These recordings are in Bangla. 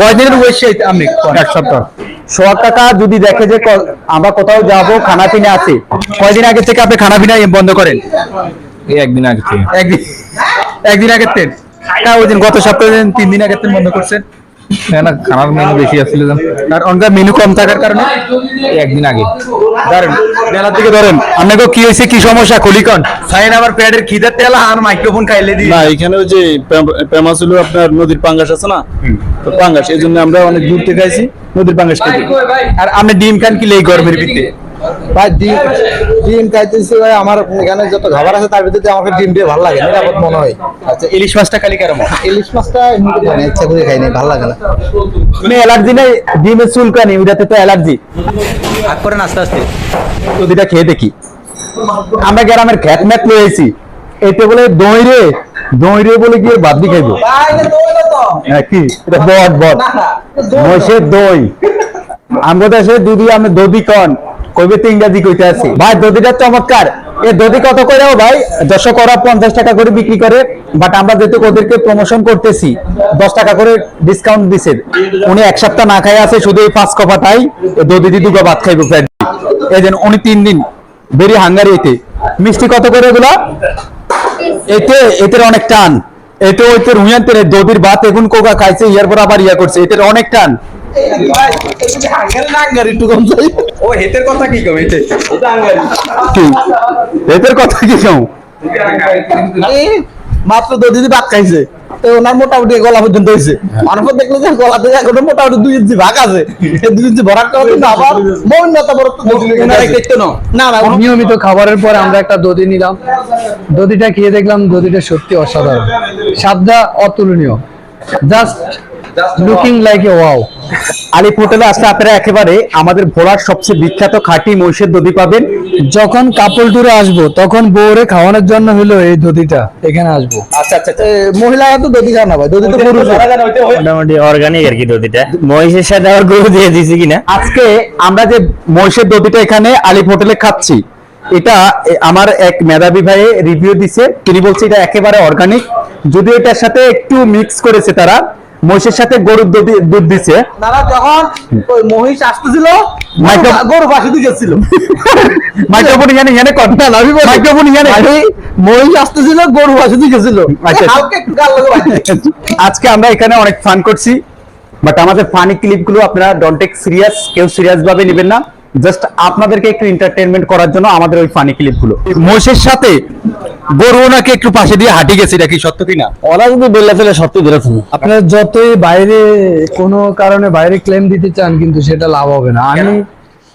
কয়দিনের ওয়েস্ট আপনি এক সপ্তাহ। সোয়া টাকা যদি দেখে যে আমরা কোথাও যাব খানা পিনা আছে কয়দিন আগে থেকে আপনি খানা পিনা বন্ধ করেন? এই একদিন আগে থেকে। একদিন একদিন আগের থেকে? ওই দিন গত সপ্তাহে তিন দিন আগের থেকে বন্ধ করছেন? না খানার মেনু বেশি আসছিল আর অনকার মেনু কম থাকার কারণে? একদিন আগে। ধরেন মেলার দিকে ধরেন আপনাকে কি হয়েছে কি সমস্যা খুলিকন? সাইন আমার পেটের খিদার তেল আর মাইক্রোফোন খাইলে দিই না এখানে ওই যে ফেমাস হলো আপনার নদীর পাঙ্গাস আছে না? তো পাঙ্গাস এই জন্য আমরা অনেক দূর থেকে আইছি নদীর পাঙ্গাস খেতে। আর আপনি ডিম খান কি লেই গরমের ভিতরে ভাই ডিম ডিম খাইতেছি ভাই আমার এখানে যত খাবার আছে তার ভিতরে আমাকে ডিম দিয়ে ভালো লাগে নিরাপদ মনে হয়। আচ্ছা ইলিশ মাছটা খালি কেরম? ইলিশ মাছটা এমনিতে খাই না ইচ্ছা করে খাই না ভালো লাগে না। আপনি অ্যালার্জি নেই? ডিমের চুলকানি ওইটাতে তো অ্যালার্জি। ভাগ করেন আস্তে। আস্তে নদীটা খেয়ে দেখি। আমরা গ্রামের খ্যাত ম্যাত লয়েছি এতে বলে দই রে দই রে বলে গিয়ে বাদ দিয়ে খাইবো। হ্যাঁ কি? এটা বট বট। মহিষের দই। আমরা দেশে দুধি আমি দধি কন। কইবে তো কইতে আছি। ভাই, দধিটা চমৎকার। এ দধি কত ভাই? টাকা করে বিক্রি করে বাট আমরা যেহেতু ওদেরকে প্রমোশন করতেছি, দশ টাকা করে ডিসকাউন্ট দিছে। উনি এক সপ্তাহ না আছে, শুধু এই পাঁচ কপাটাই দধি দি ভাত এই উনি তিন দিন ভেরি হাঙ্গারি এতে মিষ্টি কত করে এগুলা? এতে, এতের অনেক টান। এতে ওইতে রুইয়ান্তের দধির ভাত এখন কোকা খাইছে, ইয়ার পর আবার ইয়া করছে, এতের অনেক টান। হেতের কথা কি কম? হেতের কথা কি কম? মাত্র দুই দিন ভাত খাইছে। তো ওনার মোটামুটি গলা পর্যন্ত হয়েছে মানুষ দেখল যে গলা থেকে এখনও মোটামুটি দুই ইঞ্চি ভাগ আছে। এই দুই ইঞ্চি ভরাট করা কিন্তু আবার বড় না না না নিয়মিত খাবারের পরে আমরা একটা দধি নিলাম। দধিটা খেয়ে দেখলাম দধিটা সত্যি অসাধারণ। স্বাদটা অতুলনীয়। Just looking like a wow আলিপ হোটেলে আসলে আপনারা একেবারে আমাদের ভোলার সবচেয়ে বিখ্যাত খাঁটি মহিষের দধি পাবেন। যখন কাপল ট্যুরে আসব তখন বউরে খাওয়ানোর জন্য হলো এই দধিটা। এখানে আসব। আচ্ছা আচ্ছা মহিলারা তো দধি খায় না ভাই দধি তো পুরুষ মোটামুটি অর্গানিক আর কি দধিটা। মহিষের সাথে আবার গরু দিয়ে দিছি কিনা? আজকে আমরা যে মহিষের দধিটা এখানে আলিপ হোটেলে খাচ্ছি এটা আমার এক মেধাবী ভাই রিভিউ দিছে। তিনি বলছে এটা একেবারে অর্গানিক যদিও এটার সাথে একটু মিক্স করেছে তারা মহিষের সাথে গরুর দুধ দিছে। তারা যখন ওই মহিষ আসতেছিল গরু পাশে দিয়ে যাচ্ছিল মাইক্রোফোন এখানে এখানে কর। মাইক্রোফোন এখানে মহিষ আসতেছিল গরু পাশে দিয়ে গেছিল। হালকা একটু গাল লাগে ভাই। আজকে আমরা এখানে অনেক ফান করছি বাট আমাদের ফানি ক্লিপগুলো আপনারা ডোন্ট টেক সিরিয়াস কেউ সিরিয়াস ভাবে নেবেন না। জাস্ট আপনাদেরকে একটু এন্টারটেনমেন্ট করার জন্য আমাদের ওই ফানি ক্লিপগুলো মোষের সাথে গরু নাকি একটু পাশে দিয়ে হাঁটি গেছে এটা কি সত্য কিনা? ওরা যদি বললে ফেলে সত্যি ধরেছেন। আপনারা যতই বাইরে কোনো কারণে বাইরে ক্লেম দিতে চান কিন্তু সেটা লাভ হবে না। আমি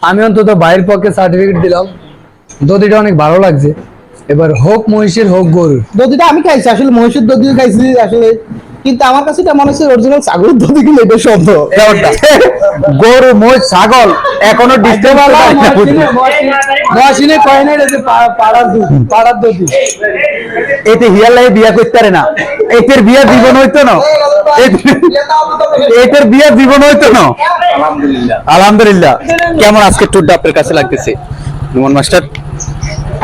আমি অন্তত বাইরের পক্ষে সার্টিফিকেট দিলাম। দধিটা অনেক ভালো লাগছে। এবার হোক মহিষের হোক গরুর। দধিটা আমি খাইছি আসলে মহিষের দধি খাইছি আসলে কিন্তু আমার কাছে এটা মনে হচ্ছে অরিজিনাল ছাগলের দধি কিন্তু এটা শব্দ। গরু মোষ ছাগল এখনও ডিস্টার্ব মহাসিনে কয় না এটা পাড়ার দুধ পাড়ার দধি। এতে হিয়ার লাগে বিয়া করতে পারে না। এতের বিয়া জীবন হইতো না। এতে- এতের বিয়া জীবন হইতো না। আলহামদুলিল্লাহ। আলহামদুলিল্লাহ। কেমন আজকে ট্যুরটা আপনার কাছে লাগতেছে? মাস্টার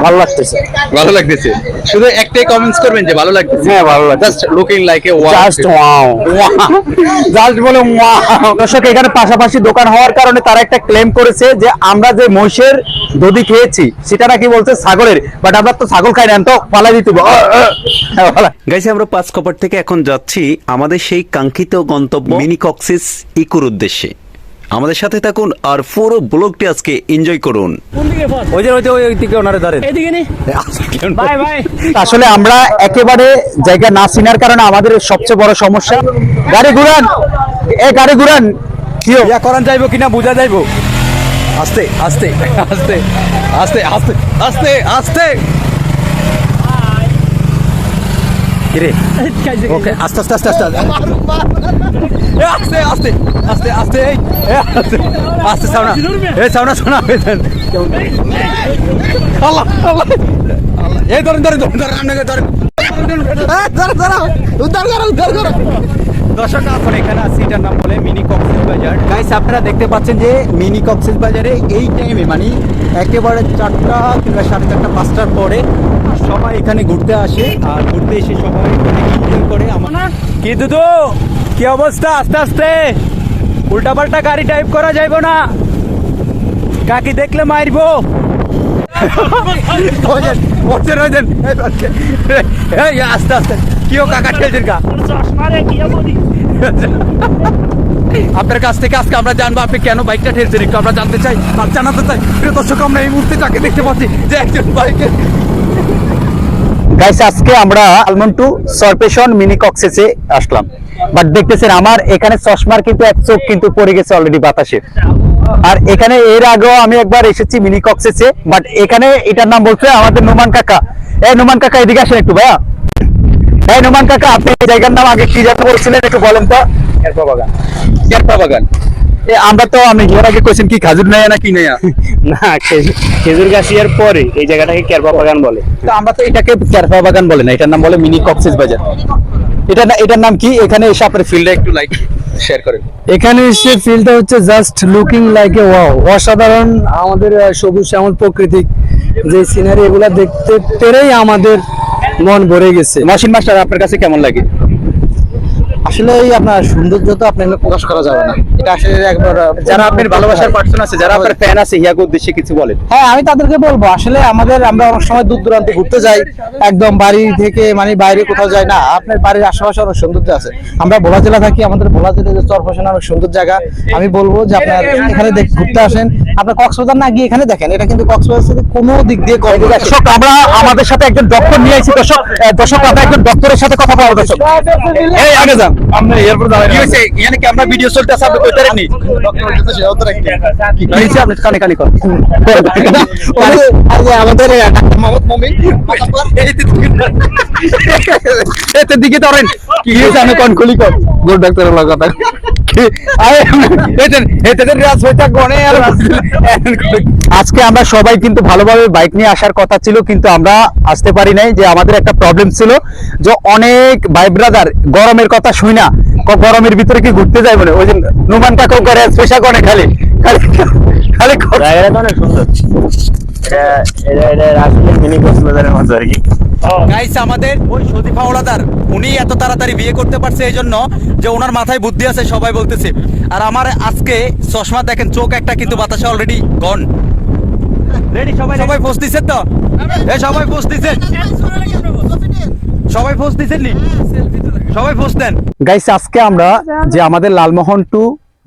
ভালো লাগতেছে। ভালো লাগতেছে। শুধু একটাই কমেন্টস করবেন যে ভালো লাগতেছে? হ্যাঁ ভালো লাগছে। Just looking like a wow just wow just বলে ওয়াও দর্শক এখানে পাশাপাশি দোকান হওয়ার কারণে তারা একটা ক্লেম করেছে যে আমরা যে মহিষের দধি খেয়েছি সেটা নাকি বলছে ছাগলের বাট আমরা তো ছাগল খাই না তো পালা দিতে আহ। হ্যাঁ। গাইছে আমরা পাঁচ কপার থেকে এখন যাচ্ছি আমাদের সেই কাঙ্ক্ষিত গন্তব্য মিনি কক্সিস ইকুর উদ্দেশ্যে। আমাদের সাথে থাকুন আর পুরো ব্লগটি আজকে এনজয় করুন। ওই যে ওই যে ওই দিকে ওনারে ধরে আসলে আমরা একেবারে জায়গা না চিনার কারণে আমাদের সবচেয়ে বড় সমস্যা। গাড়ি ঘুরান। এ গাড়ি ঘুরান। কি ইয়া করান যাইবো কিনা বুঝা যাইবো। আস্তে আস্তে আস্তে আস্তে আস্তে আস্তে আস্তে। কিরে ওকে আস্তে আস্তে আস্তে আস্তে। এ, আস্তে আস্তে আস্তে আস্তে এই, আস্তে আস্তে সাউনা সাউনা আল্লাহ আল্লাহ। এই ধরেন ধরেন ধরেন ধরেন আপনাকে ধরেন। দর্শক এখন এখানে আছি এটার নাম বলে মিনি কক্সেস বাজার। গাইস আপনারা দেখতে পাচ্ছেন যে মিনি কক্সেস বাজারে এই টাইমে মানে একেবারে চারটা কিংবা সাড়ে চারটা পাঁচটার পরে সবাই এখানে ঘুরতে আসে। আর ঘুরতে এসে সবাই অনেক এনজয় করে। আমার কি দুদু? কি অবস্থা? আস্তে আস্তে। উল্টা পাল্টা গাড়ি টাইপ করা যাইব না। কাকি দেখলে মারবো। আস্তে আস্তে। কিও কাকা ঠেলছেন কা আপনার কাছ থেকে আজকে আমরা জানব আপনি কেন বাইকটা ঠেলছেন একটু আমরা জানতে চাই। আর জানাতে চাই প্রিয় দর্শক আমরা এই মুহূর্তে তাকে দেখতে পাচ্ছি? যে একজন বাইকে গাইস আজকে আমরা আলমন্ড টু সরপেশন মিনি কক্সেসে আসলাম। বাট দেখতেছেন আমার এখানে চশমার কিন্তু এক চোখ কিন্তু পড়ে গেছে অলরেডি বাতাসে। আর এখানে এর আগেও আমি একবার এসেছি মিনি কক্সেসে বাট এখানে এটার নাম বলছে আমাদের নোমান কাকা। এই নোমান কাকা এদিকে আসেন একটু ভাইয়া। এই নোমান কাকা আপনি এই জায়গার নাম আগে কি যেন বলছিলেন? একটু বলেন তো। কেরপা বাগান। কেরপা বাগান। আমরা তো আমি এর আগে কোয়েশ্চেন কি খাজুর নেয়া না কি নেয়া? না খেজুর- খেজুর গাছিয়ার পরে এই জায়গাটাকে কেরবা বাগান বলে। তো আমরা তো এটাকে কেরপা বাগান বলে না এটার নাম বলে মিনি কক্সেস বাজার। এটা এটার নাম কি? এখানে এসে আপনার ফিল্ডটা একটু লাইক শেয়ার করেন। এখানে এসে ফিল্ডটা হচ্ছে just looking like a wow অসাধারণ আমাদের সবুজ শ্যামল প্রকৃতিক যে সিনারি এগুলা দেখতে পেরেই আমাদের মন ভরে গেছে। মাসিন মাস্টার আপনার কাছে কেমন লাগে? আসলে আপনার সৌন্দর্য তো আপনার প্রকাশ করা যাবে না। এটা আসলে একবার যারা আপনার ভালোবাসার পার্সন আছে যারা আপনার ফ্যান আছে ইয়াকে উদ্দেশ্যে কিছু বলেন। হ্যাঁ আমি তাদেরকে বলব আসলে আমাদের আমরা অনেক সময় দূর দূরান্ত ঘুরতে যাই একদম বাড়ি থেকে মানে বাইরে কোথাও যাই না আপনার বাড়ির আশেপাশে অনেক সৌন্দর্য আছে। আমরা ভোলা জেলা থাকি আমাদের ভোলা জেলা যে চরফেশন অনেক সুন্দর জায়গা। আমি বলব যে আপনার এখানে দেখ- ঘুরতে আসেন। আপনার কক্সবাজার না গিয়ে এখানে দেখেন এটা কিন্তু কক্সবাজার থেকে কোনো দিক দিয়ে কম দর্শক আমরা আমাদের সাথে একজন ডক্টর নিয়ে আইছি দর্শক দর্শক আমরা একজন ডক্টরের সাথে কথা বলব দর্শক। এই আগে যান। আমরা এরপর কি হইছে এখানে কি আমরা ভিডিও চলতেছে? আপনি কইতে পারেননি? কি হইছে আপনি কানে কানে কর। আমাদের মোহাম্মদ মমিন এতে দিকে ধরেন। কি হয়েছে? আমি কনকলি খুলি কর। গোল ডাক্তারের লাগা আজকে আমরা সবাই কিন্তু ভালোভাবে বাইক নিয়ে আসার কথা ছিল কিন্তু আমরা আসতে পারি নাই যে আমাদের একটা প্রবলেম ছিল যে অনেক ভাই ব্রাদার গরমের কথা শুই না গরমের ভিতরে কি ঘুরতে যাই বলে ওই যে নুমান কাকাও করে স্পেশাল করে খালি খালি খালি। অনেক এটা এটা এটা আসলে মিনি কক্সবাজারের মতো আর কি। গাইস আমাদের ওই সদীপ হাওলাদার উনি এত তাড়াতাড়ি বিয়ে করতে পারছে এই জন্য যে ওনার মাথায় বুদ্ধি আছে সবাই বলতেছে। আর আমার আজকে চশমা দেখেন চোখ একটা কিন্তু বাতাসে অলরেডি গন রেডি সবাই সবাই পোস্ট দিচ্ছেন তো? এ সবাই পোস্ট দিচ্ছেন সবাই পোস্ট দিচ্ছেন নি? সবাই পোস্ট দেন। গাইস আজকে আমরা যে আমাদের লালমোহন টু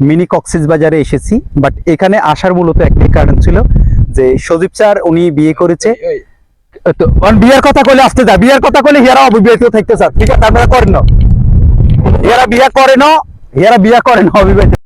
মিনি কক্সিস বাজারে এসেছি বাট এখানে আসার মূলত একটি কারণ ছিল যে সজীব স্যার উনি বিয়ে করেছে। বিয়ের কথা কইলে আসতে যা বিয়ের কথা কইলে হিয়ারা অবিবাহিত থাকতে স্যার ঠিক আছে আপনারা করেন। না হিয়ারা বিয়ে করে না হিয়ারা বিয়ে করে না অবিবাহিত।